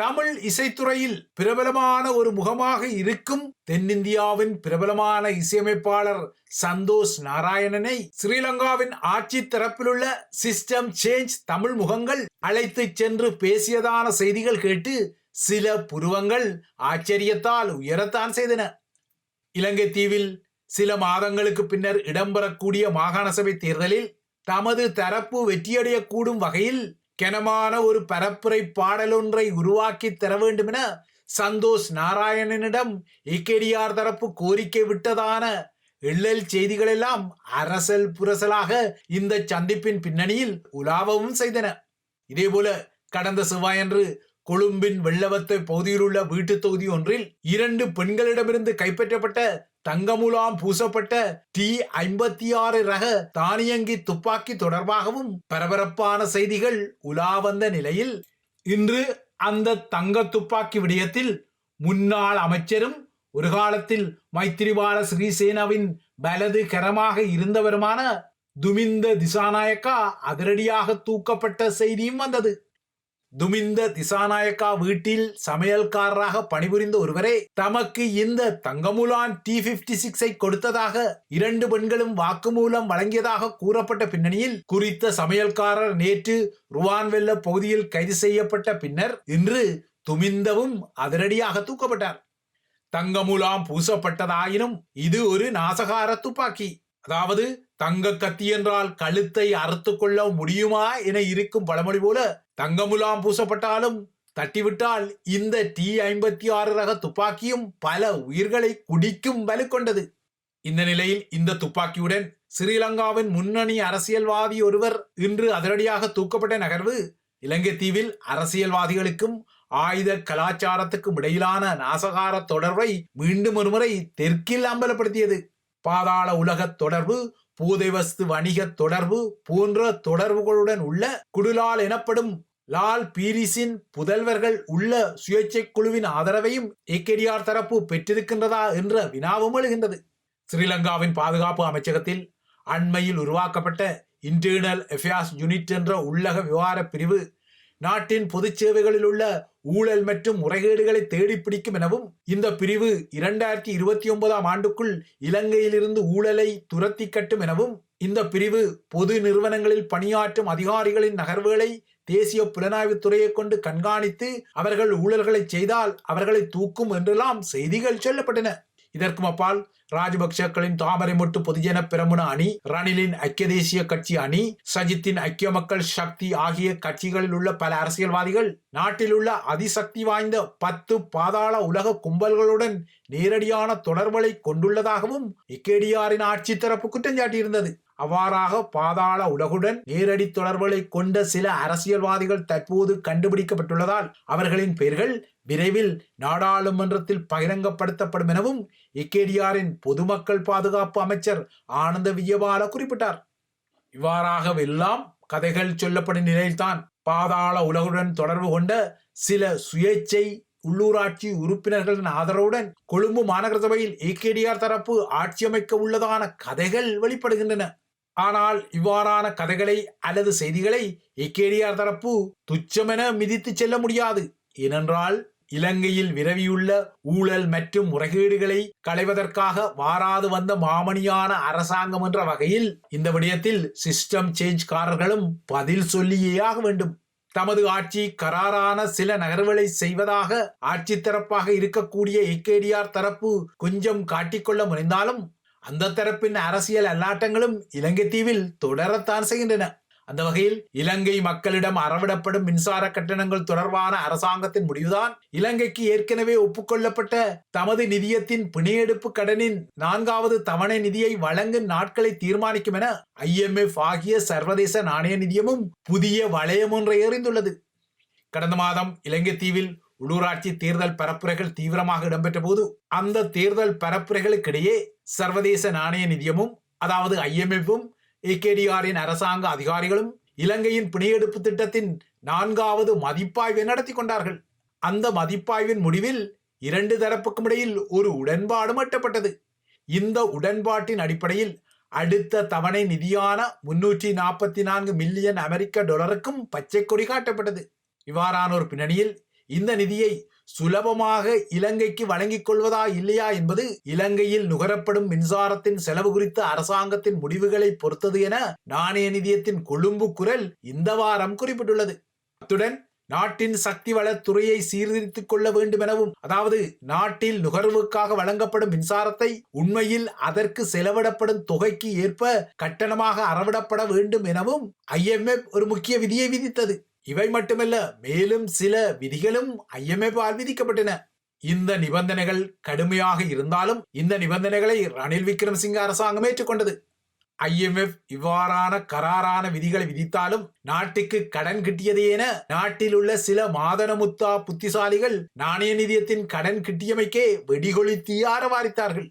தமிழ் இசைத்துறையில் பிரபலமான ஒரு முகமாக இருக்கும் தென்னிந்தியாவின் பிரபலமான இசையமைப்பாளர் சந்தோஷ் நாராயணனை ஸ்ரீலங்காவின் ஆட்சி தரப்பிலுள்ள சிஸ்டம் சேஞ்ச் தமிழ் முகங்கள் அழைத்து சென்று பேசியதான செய்திகள் கேட்டு சில புருவங்கள் ஆச்சரியத்தால் உயரத்தான் செய்தன. இலங்கை தீவில் சில மாதங்களுக்கு பின்னர் இடம்பெறக்கூடிய மாகாண சபை தேர்தலில் தமது தரப்பு வெற்றியடையக்கூடும் வகையில் கனமான ஒரு பரப்புரை பாடலொன்றை உருவாக்கி தர வேண்டும் என சந்தோஷ் நாராயணனிடம் ஏகேடிஆர் தரப்பு கோரிக்கை விட்டதான எள்ளல் செய்திகளெல்லாம் அரசல் புரசலாக இந்த சந்திப்பின் பின்னணியில் உலாவவும் செய்தன. இதேபோல கடந்த செவ்வாயன்று கொழும்பின் வெள்ளவத்தை பகுதியில் உள்ள வீட்டு தொகுதி ஒன்றில் இரண்டு பெண்களிடமிருந்து கைப்பற்றப்பட்ட தங்கமுலாம் பூசப்பட்ட டி ஐம்பத்தி ஆறு ரக தானியங்கி துப்பாக்கி தொடர்பாகவும் பரபரப்பான செய்திகள் உலா வந்த நிலையில் இன்று அந்த தங்க துப்பாக்கி விடயத்தில் முன்னாள் அமைச்சரும் ஒரு காலத்தில் மைத்திரிபால ஸ்ரீசேனாவின் வலது கரமாக இருந்தவருமான துமிந்த திசாநாயக்கா அதிரடியாக தூக்கப்பட்ட செய்தியும் வந்தது. துமிந்த திசாநாயக்கா வீட்டில் சமையல்காரராக பணிபுரிந்த ஒருவரே தமக்கு இந்த தங்கமுலான் டி பிப்டி சிக்ஸை கொடுத்ததாக இரண்டு பெண்களும் வாக்குமூலம் வழங்கியதாக கூறப்பட்ட பின்னணியில் குறித்த சமையல்காரர் நேற்று ருவான்வெல்ல பகுதியில் கைது செய்யப்பட்ட பின்னர் இன்று துமிந்தவும் அதிரடியாக தூக்கப்பட்டார். தங்கமுலாம் பூசப்பட்டதாயினும் இது ஒரு நாசகார துப்பாக்கி. அதாவது தங்க கத்தி என்றால் கழுத்தை அறுத்து கொள்ள முடியுமா என இருக்கும் பழமொழி போல தங்கமுலாம் பூசப்பட்டாலும் தட்டிவிட்டால் இந்த டி ஐம்பத்தி ஆறு ரக துப்பாக்கியும் பல உயிர்களை குடிக்கும் வலு கொண்டது. இந்த நிலையில் இந்த துப்பாக்கியுடன் ஸ்ரீலங்காவின் முன்னணி அரசியல்வாதி ஒருவர் இன்று அதிரடியாக தூக்கப்பட்ட நகர்வு இலங்கை தீவில் அரசியல்வாதிகளுக்கும் ஆயுத கலாச்சாரத்துக்கும் இடையிலான நாசகார தொடர்பை மீண்டும் ஒருமுறை தெற்கில் அம்பலப்படுத்தியது. பாதாள உலக தொடர்பு பூதைவஸ்து வணிக தொடர்பு போன்ற தொடர்புகளுடன் உள்ள குடுலால் எனப்படும் லால் பீரிஸின் புதல்வர்கள் உள்ள சுயேட்சை குழுவின் ஆதரவையும் ஏகேடிஆர் தரப்பு பெற்றிருக்கின்றதா என்ற வினாவும் எழுகின்றது. ஸ்ரீலங்காவின் பாதுகாப்பு அமைச்சகத்தில் அண்மையில் உருவாக்கப்பட்ட இன்டர்னல் அஃபேர்ஸ் யூனிட் என்ற உள்ளக விவகார பிரிவு நாட்டின் பொதுச் சேவைகளில் உள்ள ஊழல் மற்றும் முறைகேடுகளை தேடி பிடிக்கும் எனவும் இந்த பிரிவு இரண்டாயிரத்தி இருபத்தி ஒன்பதாம் ஆண்டுக்குள் இலங்கையிலிருந்து ஊழலை துரத்தி கட்டும் எனவும் இந்த பிரிவு பொது நிறுவனங்களில் பணியாற்றும் அதிகாரிகளின் நகர்வுகளை தேசிய புலனாய்வுத்துறையை கொண்டு கண்காணித்து அவர்கள் ஊழல்களை செய்தால் அவர்களை தூக்கும் என்றெல்லாம் செய்திகள் சொல்லப்பட்டன. இதற்கும் அப்பால் ராஜபக்சக்களின் தாமரை மொட்டு பொதுஜன பிரமுன அணி ரணிலின் ஐக்கிய தேசிய கட்சி அணி சஜித்தின் ஐக்கிய மக்கள் சக்தி ஆகிய கட்சிகளில் உள்ள பல அரசியல்வாதிகள் நாட்டில் உள்ள அதிசக்தி வாய்ந்த பத்து பாதாள உலக கும்பல்களுடன் நேரடியான தொடர்புகளை கொண்டுள்ளதாகவும் இக்கேடியாரின் ஆட்சி தரப்பு குற்றம் சாட்டியிருந்தது. அவ்வாறாக பாதாள உலகுடன் நேரடி தொடர்புகளை கொண்ட சில அரசியல்வாதிகள் தற்போது கண்டுபிடிக்கப்பட்டுள்ளதால் அவர்களின் பெயர்கள் விரைவில் நாடாளுமன்றத்தில் பகிரங்கப்படுத்தப்படும் எனவும் இக்கேடிஆரின் பொதுமக்கள் பாதுகாப்பு அமைச்சர் ஆனந்த விஜயபால குறிப்பிட்டார். இவ்வாறாகவெல்லாம் கதைகள் சொல்லப்படும் நிலையில்தான் பாதாள உலகுடன் தொடர்பு கொண்ட சில சுயேச்சை உள்ளூராட்சி உறுப்பினர்களின் ஆதரவுடன் கொழும்பு மாநகர சபையில் ஏகேடிஆர் தரப்பு ஆட்சி அமைக்க உள்ளதான கதைகள் வெளிப்படுகின்றன. ஆனால் இவ்வாறான கதைகளை அல்லது செய்திகளை ஏகேடிஆர் தரப்பு துச்சமென மிதித்து செல்ல முடியாது. ஏனென்றால் இலங்கையில் விரவியுள்ள ஊழல் மற்றும் முறைகேடுகளை களைவதற்காக வாராது வந்த மாமணியான அரசாங்கம் என்ற வகையில் இந்த விடயத்தில் சிஸ்டம் சேஞ்ச்காரர்களும் பதில் சொல்லியேயாக வேண்டும். தமது ஆட்சி கராரான சில நகர்வுகளை செய்வதாக ஆட்சி தரப்பாக இருக்கக்கூடிய ஏகேடிஆர் தரப்பு கொஞ்சம் காட்டிக்கொள்ள முனைந்தாலும் அந்த தரப்பின் அரசியல் அல்லாட்டங்களும் இலங்கை தீவில் தொடரத்தான் செய்கின்றன. அந்த வகையில் இலங்கை மக்களிடம் அறவிடப்படும் மின்சார கட்டணங்கள் தொடர்பான அரசாங்கத்தின் முடிவுதான் இலங்கைக்கு ஏற்கனவே ஒப்புக்கொள்ளப்பட்ட தமது நிதியத்தின் பிணையெடுப்பு கடனின் நான்காவது தவணை நிதியை வழங்கும் நாட்களை தீர்மானிக்கும் என ஐஎம்எஃப் ஆகிய சர்வதேச நாணய நிதியமும் புதிய வளையம் ஒன்றை எறிந்துள்ளது. கடந்த மாதம் இலங்கை தீவில் உள்ளூராட்சி தேர்தல் பரப்புரைகள் தீவிரமாக இடம்பெற்ற போது அந்த தேர்தல் பரப்புரைகளுக்கிடையே சர்வதேச நாணய நிதியமும் அதாவது ஐஎம்எஃப்பும் ஏகேடிஆரின் அரசாங்க அதிகாரிகளும் இலங்கையின் பிணையெடுப்பு திட்டத்தின் நான்காவது மதிப்பாய்வை நடத்தி கொண்டார்கள். அந்த மதிப்பாய்வின் முடிவில் இரண்டு தரப்புக்கும் இடையில் ஒரு உடன்பாடும் எட்டப்பட்டது இந்த உடன்பாட்டின் அடிப்படையில் அடுத்த தவணை நிதியான முன்னூற்றி நாற்பத்தி நான்கு மில்லியன் அமெரிக்க டாலருக்கும் பச்சை கொடி காட்டப்பட்டது. இவ்வாறான ஒரு பின்னணியில் இந்த நிதியை சுலபமாக இலங்கைக்கு வழங்கிக் கொள்வதா இல்லையா என்பது இலங்கையில் நுகரப்படும் மின்சாரத்தின் செலவு குறித்த அரசாங்கத்தின் முடிவுகளை பொறுத்தது என நாணய நிதியத்தின் கொழும்பு குரல் இந்த வாரம் குறிப்பிட்டுள்ளது. அத்துடன் நாட்டின் சக்தி வளத்துறையை சீர்திருத்திக் கொள்ள வேண்டும் எனவும் அதாவது நாட்டில் நுகர்வுக்காக வழங்கப்படும் மின்சாரத்தை உண்மையில் அதற்கு செலவிடப்படும் தொகைக்கு ஏற்ப கட்டணமாக அறவிடப்பட வேண்டும் எனவும் ஐஎம்எஃப் ஒரு முக்கிய விதியை விதித்தது. இவை மட்டுமல்ல மேலும் சில விதிகளும் ஐஎம்எஃப் விதிக்கப்பட்டன. இந்த நிபந்தனைகள் கடுமையாக இருந்தாலும் இந்த நிபந்தனைகளை ரணில் விக்ரமசிங்க அரசாங்கம் ஏற்றுக்கொண்டது. ஐஎம்எஃப் இவ்வாறான கராரான விதிகளை விதித்தாலும் நாட்டுக்கு கடன் கிட்டியது என நாட்டில் உள்ள சில மாதனமுத்தா புத்திசாலிகள் நாணய நிதியத்தின் கடன் கிட்டியமைக்கே வெடிகொளுத்தி வாரித்தார்கள்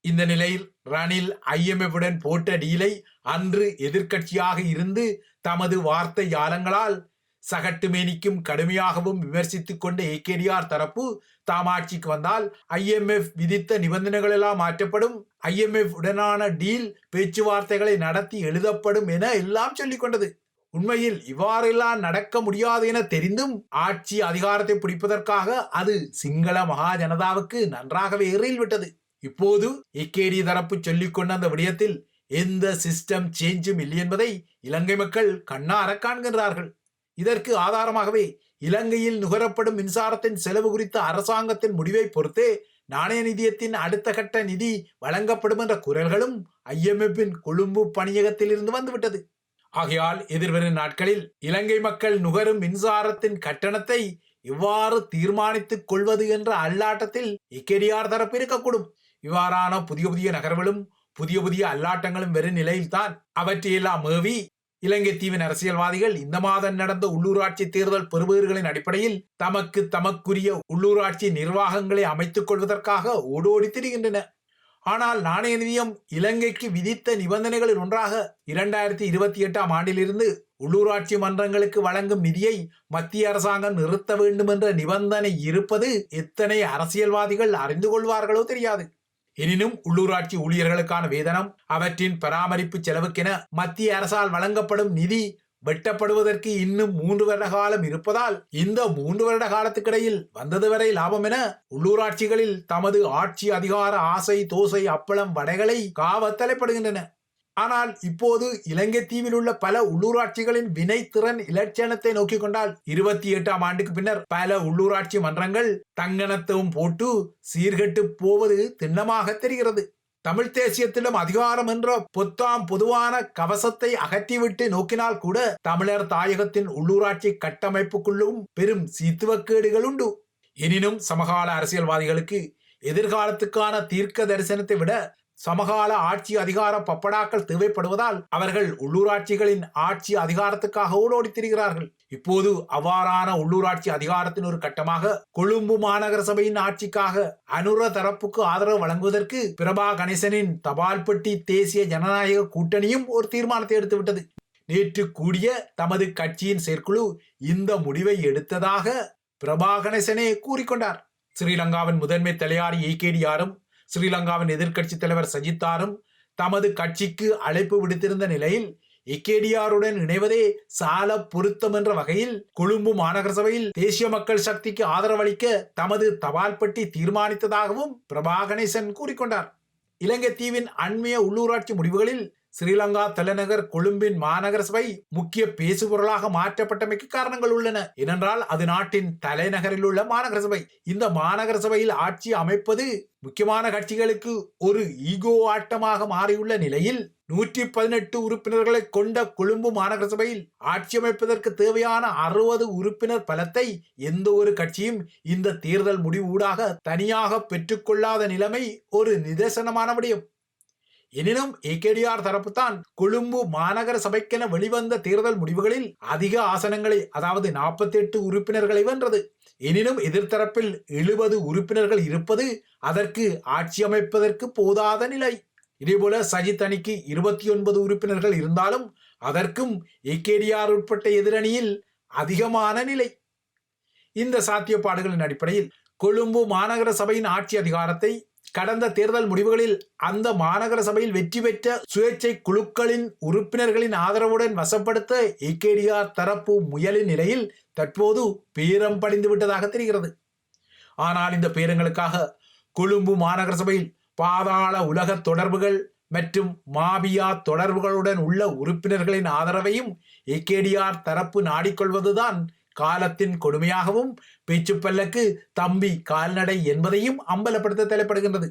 இந்த நிலையில் ரணில் IMF உடன் போட்ட டீலை அன்று எதிர்க்கட்சியாக இருந்து தமது வார்த்தை யாலங்களால் சகட்டுமேனிக்கும் கடுமையாகவும் விமர்சித்துக் கொண்ட ஏகேடிஆர் தரப்பு தாம் ஆட்சிக்கு வந்தால் ஐஎம்எஃப் விதித்த நிபந்தனைகள் எல்லாம் மாற்றப்படும் ஐஎம்எஃப் உடனான டீல் பேச்சுவார்த்தைகளை நடத்தி எழுதப்படும் என எல்லாம் சொல்லிக் கொண்டது. உண்மையில் இவ்வாறெல்லாம் நடக்க முடியாது என தெரிந்தும் ஆட்சி அதிகாரத்தை பிடிப்பதற்காக அது சிங்கள மகா ஜனதாவுக்கு நன்றாகவே ஏறில் விட்டது. இப்போது ஏகேடி தரப்பு சொல்லிக் கொண்ட அந்த விடயத்தில் எந்த சிஸ்டம் சேஞ்சும் இல்லை என்பதை இலங்கை மக்கள் கண்ணார காண்கின்றார்கள். இதற்கு ஆதாரமாகவே இலங்கையில் நுகரப்படும் மின்சாரத்தின் செலவு குறித்த அரசாங்கத்தின் முடிவை பொறுத்தே நாணய நிதியத்தின் அடுத்த கட்ட நிதி வழங்கப்படும் என்ற குரல்களும் ஐஎம்எஃப்பின் கொழும்பு பணியகத்தில் இருந்து வந்துவிட்டது. ஆகையால் எதிர்வரும் நாட்களில் இலங்கை மக்கள் நுகரும் மின்சாரத்தின் கட்டணத்தை இவ்வாறு தீர்மானித்துக் கொள்வது என்ற அல்லாட்டத்தில் இக்கெடியார் தரப்பு இருக்கக்கூடும். இவ்வாறான புதிய புதிய நகர்வுகளும் புதிய புதிய அல்லாட்டங்களும் வெறும் நிலையில்தான் அவற்றையெல்லாம் மேவி இலங்கை தீவின் அரசியல்வாதிகள் இந்த மாதம் நடந்த உள்ளூராட்சி தேர்தல் பெறுபவர்களின் அடிப்படையில் தமக்கு தமக்குரிய உள்ளூராட்சி நிர்வாகங்களை அமைத்துக் கொள்வதற்காக ஓடோடி திரிகின்றன ஆனால் நாணய நிதியம் இலங்கைக்கு விதித்த நிபந்தனைகளில் ஒன்றாக இரண்டாயிரத்தி இருபத்தி எட்டாம் ஆண்டிலிருந்து உள்ளூராட்சி மன்றங்களுக்கு வழங்கும் நிதியை மத்திய அரசாங்கம் நிறுத்த வேண்டும் என்ற நிபந்தனை இருப்பது எத்தனை அரசியல்வாதிகள் அறிந்து கொள்வார்களோ தெரியாது. எனினும் உள்ளூராட்சி ஊழியர்களுக்கான வேதனம் அவற்றின் பராமரிப்பு செலவுக்கென மத்திய அரசால் வழங்கப்படும் நிதி வெட்டப்படுவதற்கு இன்னும் மூன்று வருட காலம் இருப்பதால் இந்த மூன்று வருட காலத்துக்கிடையில் வந்தது வரை லாபம் என உள்ளூராட்சிகளில் தமது ஆட்சி அதிகார ஆசை தோசை அப்பளம் வடைகளை காவத்தலைப்படுகின்றன ஆனால் இப்போது இலங்கை தீவில் உள்ள பல உள்ளூராட்சிகளின் வினைத்திறன் இலட்சணத்தை நோக்கி கொண்டால் இருபத்தி எட்டாம் ஆண்டுக்கு பின்னர் பல உள்ளூராட்சி மன்றங்கள் தங்கணத்துவம் போட்டு சீர்கெட்டு போவது திண்ணமாக தெரிகிறது. தமிழ் தேசியத்திலும் அதிகாரம் என்ற பொத்தாம் பொதுவான கவசத்தை அகற்றிவிட்டு நோக்கினால் கூட தமிழர் தாயகத்தின் உள்ளூராட்சி கட்டமைப்புக்குள்ளும் பெரும் சீத்துவக்கேடுகள் உண்டு. எனினும் சமகால அரசியல்வாதிகளுக்கு எதிர்காலத்துக்கான தீர்க்க தரிசனத்தை விட சமகால ஆட்சி அதிகார பப்படாக்கள் தேவைப்படுவதால் அவர்கள் உள்ளூராட்சிகளின் ஆட்சி அதிகாரத்துக்காக ஓடோடி திரிகிறார்கள். இப்போது அவ்வாறான உள்ளூராட்சி அதிகாரத்தின் ஒரு கட்டமாக கொழும்பு மாநகர சபையின் ஆட்சிக்காக அனுர தரப்புக்கு ஆதரவு வழங்குவதற்கு பிரபா கணேசனின் தபால்பட்டி தேசிய ஜனநாயக கூட்டணியும் ஒரு தீர்மானத்தை எடுத்துவிட்டது. நேற்று கூடிய தமது கட்சியின் செயற்குழு இந்த முடிவை எடுத்ததாக பிரபா கணேசனே கூறிக்கொண்டார். ஸ்ரீலங்காவின் முதன்மை தலையாரி ஏகேடியாரும் ஸ்ரீலங்காவின் எதிர்க்கட்சி தலைவர் சஜித்தாரும் தமது கட்சிக்கு அழைப்பு விடுத்திருந்த நிலையில் இக்கேடியாருடன் இணைவதே சால பொருத்தம் என்ற வகையில் கொழும்பு மாநகர சபையில் தேசிய மக்கள் சக்திக்கு ஆதரவளிக்க தமது தபால் பெட்டி தீர்மானித்ததாகவும் பிரபா கணேசன் கூறிக்கொண்டார். இலங்கை தீவின் அண்மைய உள்ளூராட்சி முடிவுகளில் ஸ்ரீலங்கா தலைநகர் கொழும்பின் மாநகர சபை முக்கிய பேசுபொருளாக மாற்றப்பட்டமைக்கு காரணங்கள் உள்ளன. ஏனென்றால் அது நாட்டின் தலைநகரில் உள்ள மாநகர சபை. இந்த மாநகர சபையில் ஆட்சி அமைப்பது முக்கியமான கட்சிகளுக்கு ஒரு ஈகோ ஆட்டமாக மாறியுள்ள நிலையில் நூற்றி பதினெட்டு உறுப்பினர்களை கொண்ட கொழும்பு மாநகர சபையில் ஆட்சி அமைப்பதற்கு தேவையான அறுபது உறுப்பினர் பலத்தை எந்த ஒரு கட்சியும் இந்த தேர்தல் முடிவு ஊடாக தனியாக பெற்றுக்கொள்ளாத நிலைமை ஒரு நிதர்சனமான விடயம் எனினும் ஏகேடிஆர் தரப்பு தான் கொழும்பு மாநகர சபைக்கென வெளிவந்த தேர்தல் முடிவுகளில் அதிக ஆசனங்களை அதாவது நாற்பத்தி எட்டு உறுப்பினர்களை வென்றது. எனினும் எதிர்த்தரப்பில் எழுபது உறுப்பினர்கள் இருப்பது அதற்கு ஆட்சி அமைப்பதற்கு போதாத நிலை. இதேபோல சஜித் அணிக்கு இருபத்தி ஒன்பது உறுப்பினர்கள் இருந்தாலும் அதற்கும் ஏகேடிஆர் உட்பட்ட எதிரணியில் அதிகமான நிலை. இந்த சாத்தியப்பாடுகளின் அடிப்படையில் கொழும்பு மாநகர சபையின் ஆட்சி அதிகாரத்தை கடந்த தேர்தல் முடிவுகளில் அந்த மாநகர சபையில் வெற்றி பெற்ற சுயேட்சை குழுக்களின் உறுப்பினர்களின் ஆதரவுடன் வசப்படுத்த ஏகேடிஆர் தரப்பு முயலின் நிலையில் தற்போது பேரம் படிந்து விட்டதாக தெரிகிறது. ஆனால் இந்த பேரங்களுக்காக கொழும்பு மாநகர சபையில் பாதாள உலக தொடர்புகள் மற்றும் மாபியா தொடர்புகளுடன் உள்ள உறுப்பினர்களின் ஆதரவையும் ஏகேடிஆர் தரப்பு நாடிக்கொள்வதுதான் காலத்தின் கொடுமையாகவும் பேச்சுப்பல்லக்கு தம்பி கால்நடை என்பதையும் அம்பலப்படுத்த தலைப்படுகின்றது